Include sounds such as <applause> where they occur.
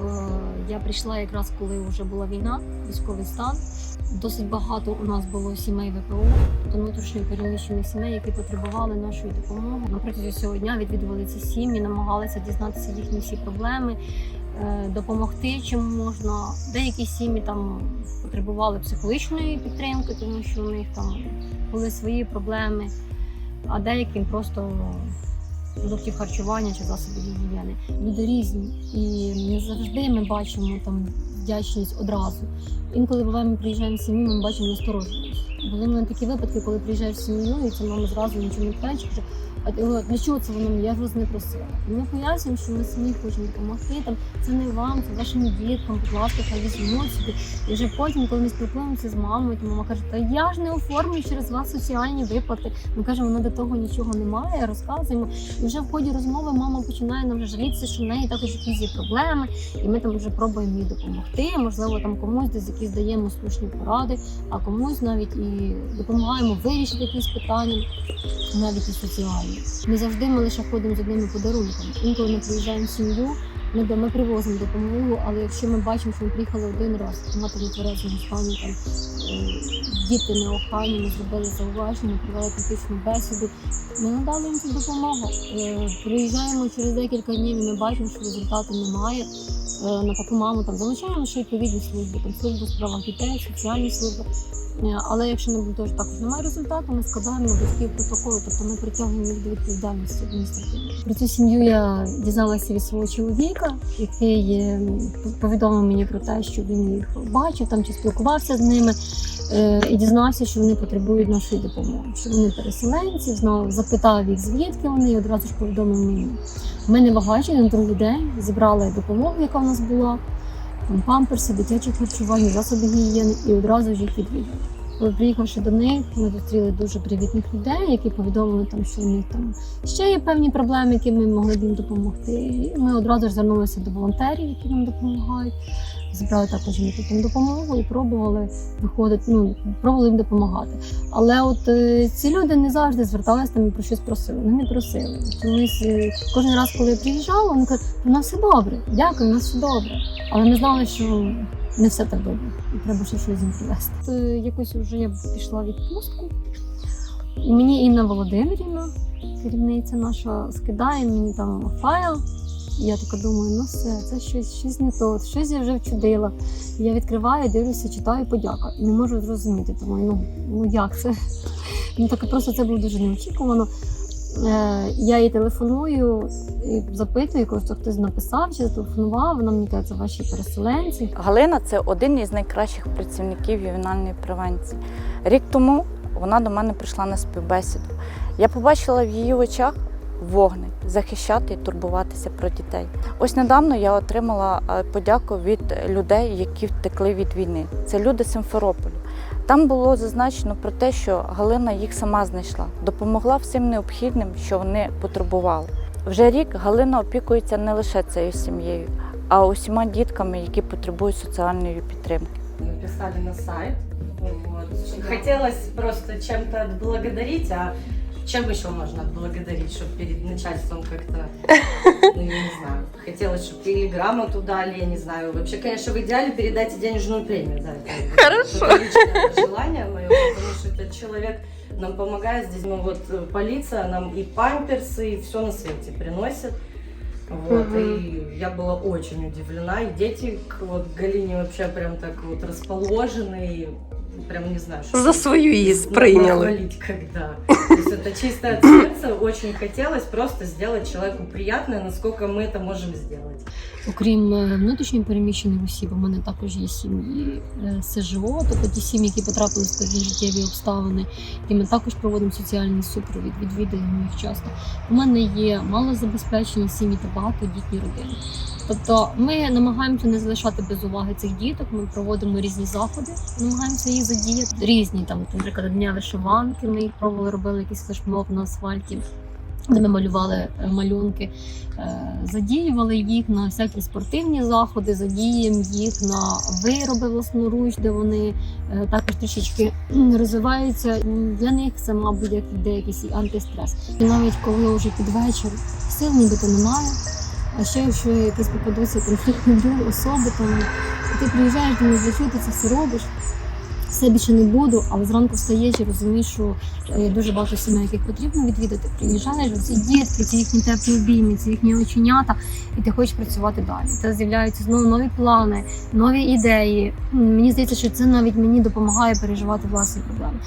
е, я прийшла якраз коли вже була війна, військовий стан. Досить багато у нас було сімей ВПО, внутрішньо переміщених сімей, які потребували нашої допомоги. На протязі цього дня відвідували ці сім'ї, намагалися дізнатися їхні всі проблеми, е, допомогти чим можна. Деякі сім'ї там потребували психологічної підтримки, тому що у них там були свої проблеми, а деяким просто продуктів харчування чи засобів гігієни. Люди різні, і не завжди ми бачимо там вдячність одразу. Інколи буває, ми приїжджаємо в сім'ю, ми бачимо настороженість. Були в мене такі випадки, коли приїжджаєш в сім'ю, і це мама зразу нічого не питає, каже, а ти, «О, для чого це воно мені? Я ж вас не просила. І ми пояснюємо, що ми самі хочемо допомогти. Там це не вам, це вашим діткам, будь ласка, хай візьмуть собі. І вже потім, коли ми спілкуємося з мамою, то мама каже, та я ж не оформлю через вас соціальні виплати. Ми кажемо, вона до того нічого немає, розказуємо. І вже в ході розмови мама починає нам жалітися, що в неї також якісь є проблеми, і ми там вже пробуємо їй допомогти. Можливо, там комусь десь якісь даємо слушні поради, а комусь навіть і допомагаємо вирішити якісь питання, навіть і соціальні. Не завжди ми лише ходимо з одними подарунками. Інколи ми приїжджаємо в сім'ю. Ми, до- ми привозимо допомогу, але якщо ми бачимо, що ми приїхали один раз, мати в тверезому стані, там е, діти неохайні, ми зробили зауваження, провели критичну бесіду. Ми надали їм цю допомогу. Е, Приїжджаємо через декілька днів, і ми бачимо, що результату немає. Е, На таку маму там залучаємо ще відповідні служби, там службу у справах дітей, соціальні служби. Але якщо не буде також немає результату, ми складаємо на батьків протоколи, тобто ми притягуємо їх до відповідальності адміністративної. Про цю сім'ю я дізналася від свого чоловіка, який е, повідомив мені про те, що він їх бачив там чи спілкувався з ними. е, І дізнався, що вони потребують нашої допомоги, що вони переселенці, знав, запитав їх, звідки вони, і одразу ж повідомив мені. Ми не вагаючи на другий день зібрали допомогу, яка в нас була, там памперси, дитяче харчування, засоби гігієни, і одразу ж їх відвідали. Приїхавши до них, ми зустріли дуже привітних людей, які повідомили там, що у них там ще є певні проблеми, які ми могли б їм допомогти. І ми одразу ж звернулися до волонтерів, які нам допомагають. Зібрали також їм там допомогу і пробували виходити, ну пробували їм допомагати. Але от е, ці люди не завжди зверталися там і про щось просили. Вони не просили. Чомусь е, кожен раз, коли я приїжджала, вони кажуть, у нас все добре, дякую, у нас все добре. Але ми знали, що не все так добре, і треба ще щось їм. Е, Якось вже я пішла відпустку, і мені Інна Володимирівна, керівниця наша, скидає мені там файл. І я така думаю, ну все, це щось, щось не то, щось я вже вчудила. І я відкриваю, дивлюся, читаю подяка. Не можу зрозуміти. Думаю, ну, ну як це? Ну так просто це було дуже неочікувано. Е, я їй телефоную і запитую, кажу, хтось написав чи зателефонував. Вона мені каже, це ваші переселенці. Галина це один із найкращих працівників ювенальної превенції. Рік тому вона до мене прийшла на співбесіду. Я побачила в її очах вогник захищати і турбуватися про дітей. Ось недавно я отримала е, подяку від людей, які втекли від війни. Це люди з Симферополю. Там було зазначено про те, що Галина їх сама знайшла, допомогла всім необхідним, що вони потребували. Вже рік Галина опікується не лише цією сім'єю, а усіма дітками, які потребують соціальної підтримки. написали на сайт. Вот. Хотелось просто чем-то отблагодарить, а чем еще можно отблагодарить, чтобы перед начальством как-то, ну я не знаю, хотелось, чтобы или грамоту дали, я не знаю. Вообще, конечно, в идеале передайте денежную премию за это. Хорошо. Это личное желание мое, потому что этот человек нам помогает здесь, ну вот э, полиция нам и памперсы, и все на свете приносит. Вот, Мгм. и я была очень удивлена. И дети к вот Галине вообще прям так вот расположены, и прям не знаю, что За свою сприйняли. похвалить когда. То есть это чисто от сердца. Очень хотелось просто сделать человеку приятное, насколько мы это можем сделать. Окрім е, внутрішньо переміщених осіб, у мене також є сім'ї е, СЖО, тобто ті сім'ї, які потрапили в складні життєві обставини, і ми також проводимо соціальний супровід, відвідуємо їх часто. У мене є малозабезпечені сім'ї та багатодітні родини. Тобто ми намагаємося не залишати без уваги цих діток. Ми проводимо різні заходи, намагаємося їх задіяти. Різні там, наприклад, дня вишиванки. Ми їх пробували, робили якийсь флешмоб на асфальті. Де ми малювали е, малюнки, Е, задіювали їх на всякі спортивні заходи, задіємо їх на вироби власноруч, де вони е, також трішечки <clears throat> розвиваються. Для них це, мабуть, як іде антистрес. І навіть коли вже під вечір сил нібито немає, А ще якщо якісь попадуться конфліктні особи, там ти приїжджаєш, думаєш, для чого ти це все робиш? Все більше не буду, але зранку встаєш і розумієш, що е, дуже багато сімей, яких потрібно відвідати. Приїжджаєш, ці дітки, ці їхні теплі обійми, ці їхні оченята, і ти хочеш працювати далі. Та з'являються знову нові плани, нові ідеї. Мені здається, що це навіть мені допомагає переживати власні проблеми.